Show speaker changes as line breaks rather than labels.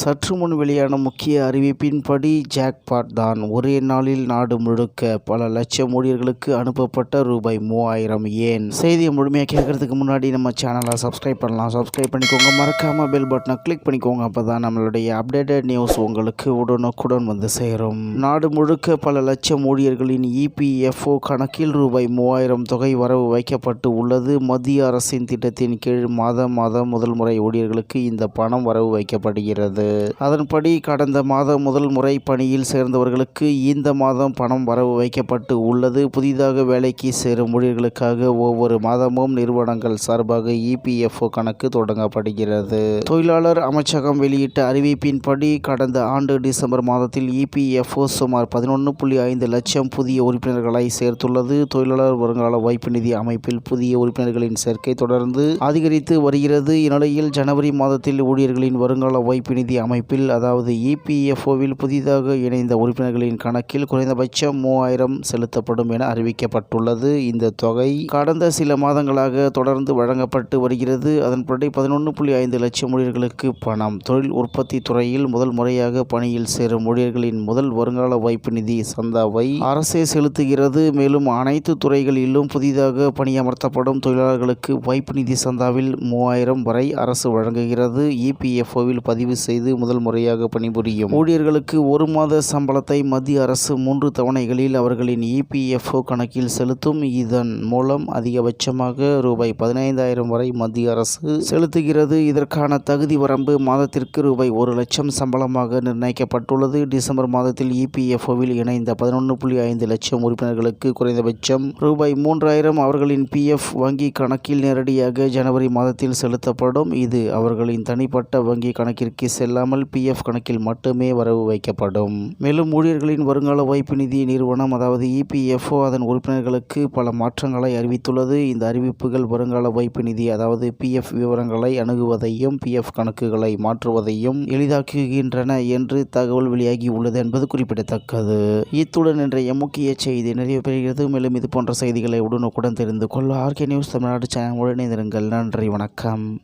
சற்று முன் வெளியான முக்கிய அறிவிப்பின்படி ஜாக்பாட் தான் ஒரே நாளில் நாடு முழுக்க பல லட்சம் ஊழியர்களுக்கு அனுப்பப்பட்ட ரூபாய் மூவாயிரம் ஏன்? செய்தியை முழுமையாக கேட்கறதுக்கு முன்னாடி நம்ம சேனலை சப்ஸ்கிரைப் பண்ணலாம். சப்ஸ்கிரைப் பண்ணிக்கோங்க. மறக்காமல் பெல் பட்டனை கிளிக் பண்ணிக்கோங்க. அப்போ தான் நம்மளுடைய அப்டேட்டட் நியூஸ் உங்களுக்கு உடனுக்குடன் வந்து சேரும். நாடு முழுக்க பல லட்சம் ஊழியர்களின் இபிஎஃப்ஓ கணக்கில் ரூபாய் மூவாயிரம் தொகை வரவு வைக்கப்பட்டு உள்ளது. மத்திய அரசின் திட்டத்தின் கீழ் மாதம் மாதம் முதல் முறை ஊழியர்களுக்கு இந்த பணம் வரவு வைக்கப்படுகிறது. அதன்படி கடந்த மாதம் முதல் முறை பணியில் சேர்ந்தவர்களுக்கு இந்த மாதம் பணம் வரவு வைக்கப்பட்டு உள்ளது. புதிதாக வேலைக்கு சேரும் ஊழியர்களுக்காக ஒவ்வொரு மாதமும் நிறுவனங்கள் சார்பாக இபிஎஃப்ஓ கணக்கு தொடங்கப்படுகிறது. தொழிலாளர் அமைச்சகம் வெளியிட்ட அறிவிப்பின்படி கடந்த ஆண்டு டிசம்பர் மாதத்தில் இபிஎஃப்ஓ சுமார் பதினொன்று புள்ளி ஐந்து லட்சம் புதிய உறுப்பினர்களை சேர்த்துள்ளது. தொழிலாளர் வருங்கால வைப்பு நிதி அமைப்பில் புதிய உறுப்பினர்களின் சேர்க்கை தொடர்ந்து அதிகரித்து வருகிறது. இந்நிலையில் ஜனவரி மாதத்தில் ஊழியர்களின் வருங்கால வைப்பு நிதி அமைப்பில் அதாவது இபிஎஃப்ஓவில் புதிதாக இணைந்த உறுப்பினர்களின் கணக்கில் குறைந்தபட்சம் மூவாயிரம் செலுத்தப்படும் என அறிவிக்கப்பட்டுள்ளது. இந்த தொகை கடந்த சில மாதங்களாக தொடர்ந்து வழங்கப்பட்டு வருகிறது. அதன்படி பதினொன்று புள்ளி ஐந்து லட்சம் ஊழியர்களுக்கு பணம். தொழில் உற்பத்தி துறையில் முதல் முறையாக பணியில் சேரும் ஊழியர்களின் முதல் வருங்கால வைப்பு நிதி சந்தாவை அரசே செலுத்துகிறது. மேலும் அனைத்து துறைகளிலும் புதிதாக பணியமர்த்தப்படும் தொழிலாளர்களுக்கு வைப்பு நிதி சந்தாவில் மூவாயிரம் வரை அரசு வழங்குகிறது. இபிஎஃப்ஓவில் பதிவு செய்து முதல் முறையாக பணிபுரியும். ஊழியர்களுக்கு ஒரு மாத சம்பளத்தை மத்திய அரசு மூன்று தவணைகளில் அவர்களின் இபிஎஃப்ஓ கணக்கில் செலுத்தும். இதன் மூலம் அதிகபட்சமாக ரூபாய் பதினைந்தாயிரம் வரை மத்திய அரசு செலுத்துகிறது. இதற்கான தகுதி வரம்பு மாதத்திற்கு ரூபாய் ஒரு லட்சம் சம்பளமாக நிர்ணயிக்கப்பட்டுள்ளது. டிசம்பர் மாதத்தில் இபிஎஃப்ஓவில் இணைந்த பதினொன்று புள்ளி ஐந்து லட்சம் உறுப்பினர்களுக்கு குறைந்தபட்சம் ரூபாய் மூன்றாயிரம் அவர்களின் பிஎஃப் வங்கி கணக்கில் நேரடியாக ஜனவரி மாதத்தில் செலுத்தப்படும். இது அவர்களின் தனிப்பட்ட வங்கி கணக்கிற்கு செல்லாமல் பிஎஃப் கணக்கில் மட்டுமே வரவு வைக்கப்படும். மேலும் ஊழியர்களின் வருங்கால வைப்பு நிதி நிறுவனம் அதாவது இபிஎஃப்ஓ அதன் உறுப்பினர்களுக்கு பல மாற்றங்களை அறிவித்துள்ளது. இந்த அறிவிப்புகள் வருங்கால வைப்பு நிதி அதாவது பிஎஃப் விவரங்களை அணுகுவதையும் பிஎஃப் கணக்குகளை மாற்றுவதையும் எளிதாக்குகின்றன என்று தகவல் வெளியாகி உள்ளது என்பது குறிப்பிடத்தக்கது. இத்துடன் இன்றைய முக்கிய செய்தி நிறைவு பெறுகிறது. மேலும் இது போன்ற செய்திகளை உடனுக்குடன் தெரிந்து கொள்ள ஆர்கே நியூஸ் தமிழ்நாடு சேனல் உடனே நன்றி வணக்கம்.